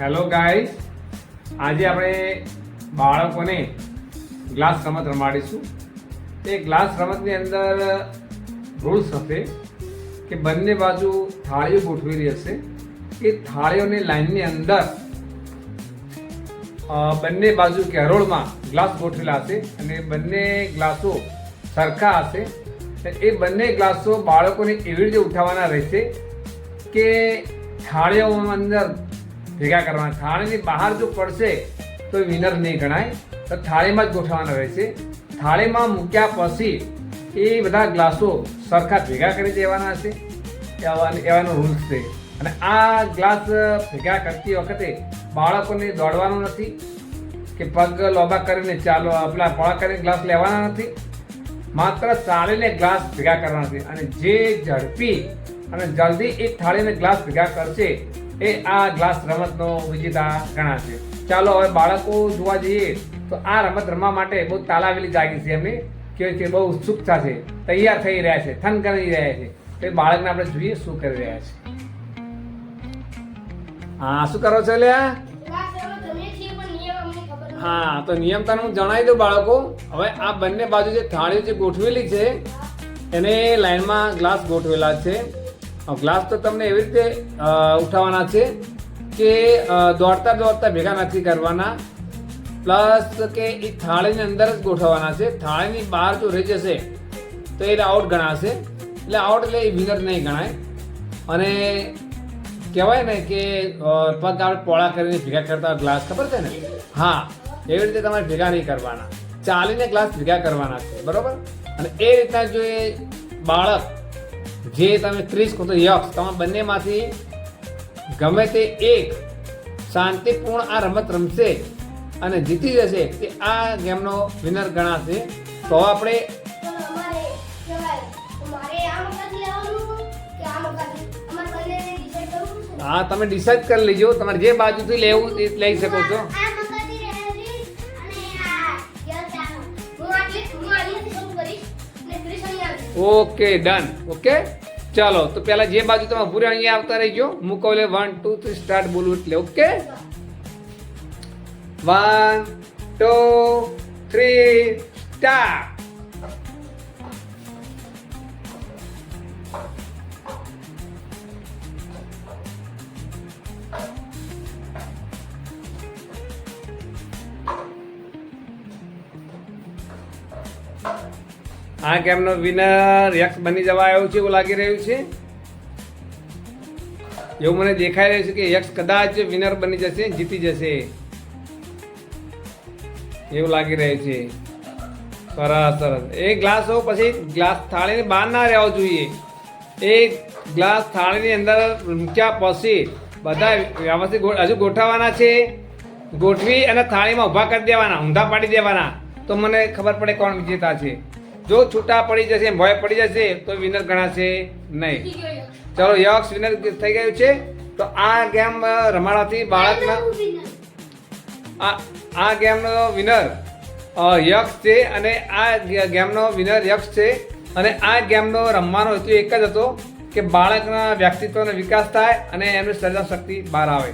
Hello guys આજે આપણે બાળકોને ગ્લાસ રમત રમાડીશું. એ ગ્લાસ રમતની અંદર રૂલ્સ હશે કે બંને બાજુ થાળીઓ ગોઠવેલી હશે. એ થાળીઓની લાઈનની અંદર બંને બાજુ કેરોળમાં ગ્લાસ ગોઠવેલા હશે અને બંને ગ્લાસો સરખા હશે. એ બંને ગ્લાસો બાળકોને એવી રીતે ઉઠાવવાના રહેશે કે થાળીઓમાં અંદર ભેગા કરવાના. થાળીની બહાર જો પડશે, તો વિનર નહીં ગણાય. તો થાળીમાં જ ગોઠવવાના રહેશે. થાળીમાં મૂક્યા પછી એ બધા ગ્લાસો સરખા ભેગા કરી દેવાના હશે. એવા એવાનો રૂલ્સ છે. અને આ ગ્લાસ ભેગા કરતી વખતે બાળકોને દોડવાનું નથી કે પગ લોબા કરીને ચાલો પેલા પોળા કરીને ગ્લાસ લેવાના નથી. માત્ર ચાલીને ગ્લાસ ભેગા કરવાના છે. અને જે ઝડપી અને જલ્દી એક થાળીને ગ્લાસ ભેગા કરશે એ આ ગ્લાસ રમતનો વિજેતા ગણાશે ચાલો હવે બાળકો જોવા જઈએ તો આ રમત રમવા માટે બહુ તાલાવેલી જાગી છે એમની. કે છે બહુ ઉત્સુકતા છે. તૈયાર થઈ રહ્યા છે, થન કરી રહ્યા છે. તો એ બાળકને આપણે જોઈએ શું કરી રહ્યા છે. હા, શું કરો છો લ્યા હા, તો નિયમ તને હું જણાવી દઉં બાળકો. હવે આ બંને બાજુ જે થાળીઓ જે ગોઠવેલી છે, એને લાઈનમાં ગ્લાસ ગોઠવેલા છે. ગ્લાસ તો તમને એવી રીતે ઉઠાવવાના છે કે દોડતા દોડતા ભેગા નથી કરવાના. પ્લસ કે એ થાળીની અંદર જ ગોઠવવાના છે. થાળીની બહાર જો રહી જશે, તો એ આઉટ ગણાશે. એટલે આઉટ એટલે એ વિનર નહીં ગણાય. અને કહેવાય ને કે પગ આપણે પોળા કરીને ભેગા કરતા ગ્લાસ ખબર છે ને? હા, એવી રીતે તમારે ભેગા નહીં કરવાના. ચાલીને ગ્લાસ ભેગા કરવાના છે. બરોબર? અને એ રીતના જો એ બાળક જે તમે ત્રીસ કહો તો યક્ષ તમે બંનેમાંથી ગમે તે એક શાંતિપૂર્ણ આ રમત રમશે અને જીતી જશે, તે આ ગેમનો વિનર ગણાશે. તો આપણે હા, તમે ડિસાઈડ કરી લેજો. તમારે જે બાજુથી લેવું એ લઈ શકો છો. Okay, done. ઓકે? ચાલો, તો પહેલાં જે બાજુ તમે ભૂરા અહીંયા આવતા રહીજો. એટલે વન ટુ થ્રી સ્ટાર્ટ બોલું એટલે, okay? One two three start આ ગેમનો વિનર યક્ષ બની જવા આવ્યો છે એવું લાગી રહ્યું છે? એવું મને દેખાઈ રહ્યું છે કે યક્ષ કદાચ વિનર બની જશે, જીતી જશે. એવું લાગી રહ્યું છે. સરસ સરસ. એ ગ્લાસ હો પછી ગ્લાસ થાળીની બહાર ના રહેવો જોઈએ. એ ગ્લાસ થાળીની અંદર મૂક્યા પછી બધા વ્યવસ્થિત હજુ ગોઠવવાના છે. ગોઠવી અને થાળીમાં ઊભા કરી દેવાના, ઊંધા પાડી દેવાના. તો મને ખબર પડે કોણ વિજેતા છે. જો છૂટા પડી જશે ભય પડી જશે તો વિનર ગણાશે નહીં. ચલો યક્ષ વિનર થઈ ગયું છે. તો આ ગેમ રમાડવાથી બાળકના આ આ ગેમનો વિનર યક્ષ છે અને આ ગેમનો વિનર યક્ષ છે. અને આ ગેમનો રમવાનો હેતુ એક જ હતો કે બાળકના વ્યક્તિત્વનો વિકાસ થાય અને એમની સર્જન શક્તિ બહાર આવે.